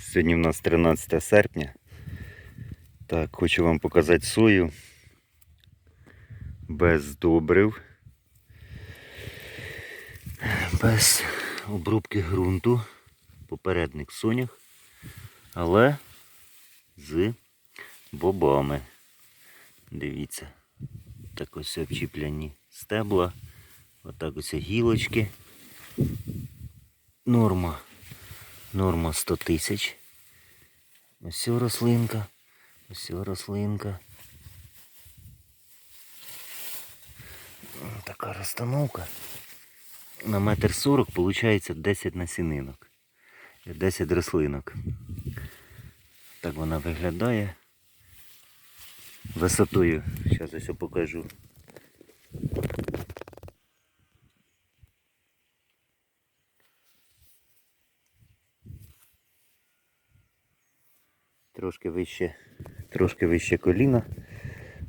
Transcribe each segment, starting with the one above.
Сьогодні в нас 13 серпня. Так, хочу вам показати сою. Без добрив. Без обробки ґрунту. Попередник сонях. Але з бобами. Дивіться. Так ось обчіпляні стебла. Отак ось гілочки. Норма. Норма 100 тисяч. Ось рослинка. Ось рослинка. Така розстановка. На метр сорок виходить 10 насінинок. 10 рослинок. Так вона виглядає. Висотою. Зараз ось покажу. Трошки вище, трошки вище коліна.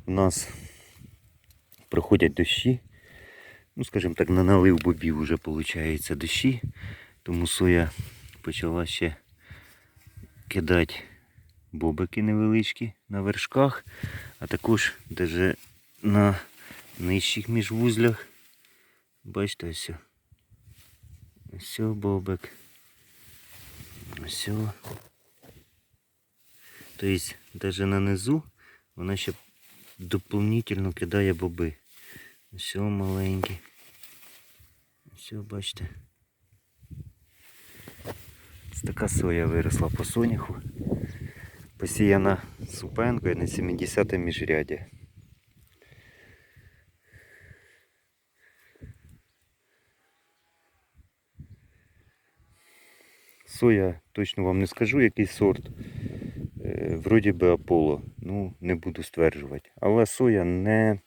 У нас проходять дощі. Ну, скажімо так, на налив бобів вже виходить дощі. Тому соя почала ще кидати бобики невеличкі на вершках, а також даже на нижчих міжвузлях. Бачите, ось. Ось бобик. Ось. Тобто, навіть на низу вона ще доповнительно кидає боби. О, маленькі. О, бачите. Така соя виросла по соняху. Посіяна супенкою на 70 міжряді. Соя точно вам не скажу, який сорт. Е, Вроді би Аполло. Ну, не буду стверджувати. Але соя не,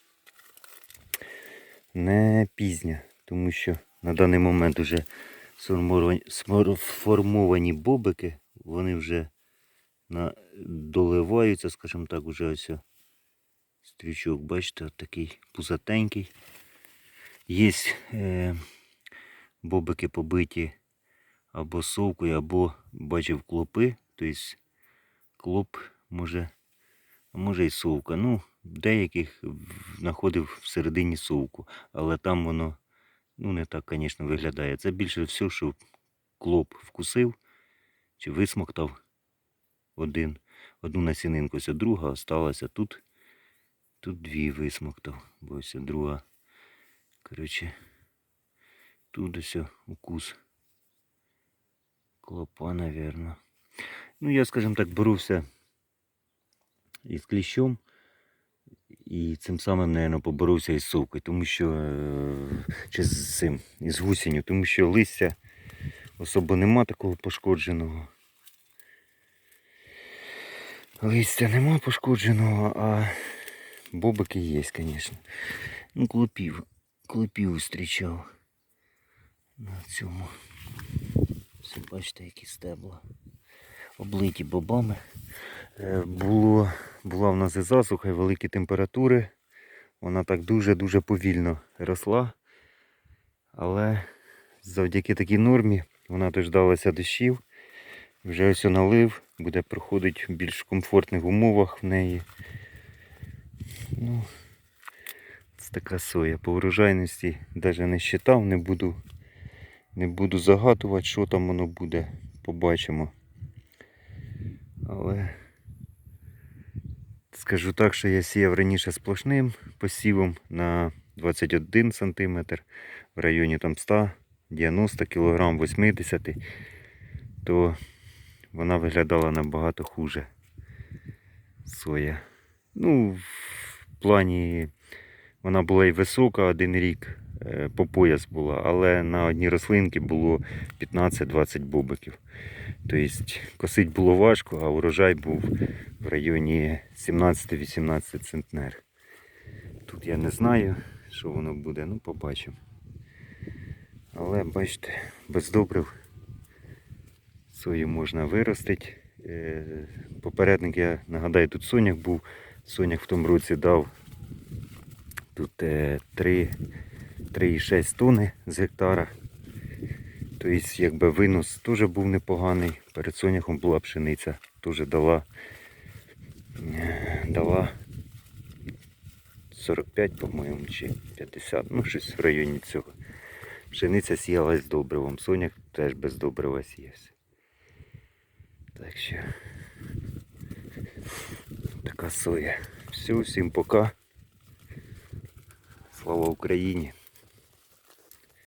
не пізня, тому що на даний момент вже сформовані, бобики, вони вже на, доливаються, скажімо так, уже ось стрічок, бачите, такий пузатенький. Є е, бобики побиті або совкою, або бачив клопи, тобто клоп може, а може і совка. Ну, деяких знаходив всередині совку, але там воно ну, не так, звісно, виглядає. Це більше все, що клоп вкусив чи висмоктав один, одну насінинку, ось друга осталася тут. Тут дві висмоктав, бо ось друга. Коротше, тут ось укус клопа, навірно. Ну, я, скажімо так, боровся із кліщом. І цим самим, мабуть, поборовся із совкою, тому що е, чи з цим, із гусінню, тому що листя особо нема такого пошкодженого. Листя нема пошкодженого, а бобики є, звісно. Ну, клопів, клопів зустрічав на цьому. Все бачите, які стебла. Облиті бобами. Е, Було, була в нас і засуха, і великі температури. Вона так дуже-дуже повільно росла. Але завдяки такій нормі вона дождалася дощів. Вже ось налив, буде проходити в більш комфортних умовах в неї. Ну, це така соя. По врожайності навіть не считав, не буду, не буду загадувати, що там воно буде. Побачимо. Але скажу так, що я сіяв раніше сплошним посівом на 21 см в районі там 100, 90 кг, 80 то вона виглядала набагато хуже. Соя. Ну, в плані вона була і висока один рік, по пояс була, але на одній рослинці було 15-20 бобиків. Тобто косить було важко, а урожай був в районі 17-18 центнер. Тут я не знаю, що воно буде, ну побачимо. Але бачите, без добрив сою можна виростити. Е, Попередник, я нагадаю, тут соняк був. Соняк в тому році дав тут е, 3 3,6 тонни з гектара. Тобто, якби винос теж був непоганий. Перед соняхом була пшениця, теж дала, е, дала 45, по-моєму, чи 50, ну щось в районі цього. Пшениця сіялась з добривом, соняк теж без добрива сіявся. Так що така соя. Все, всім пока. Слава Україні!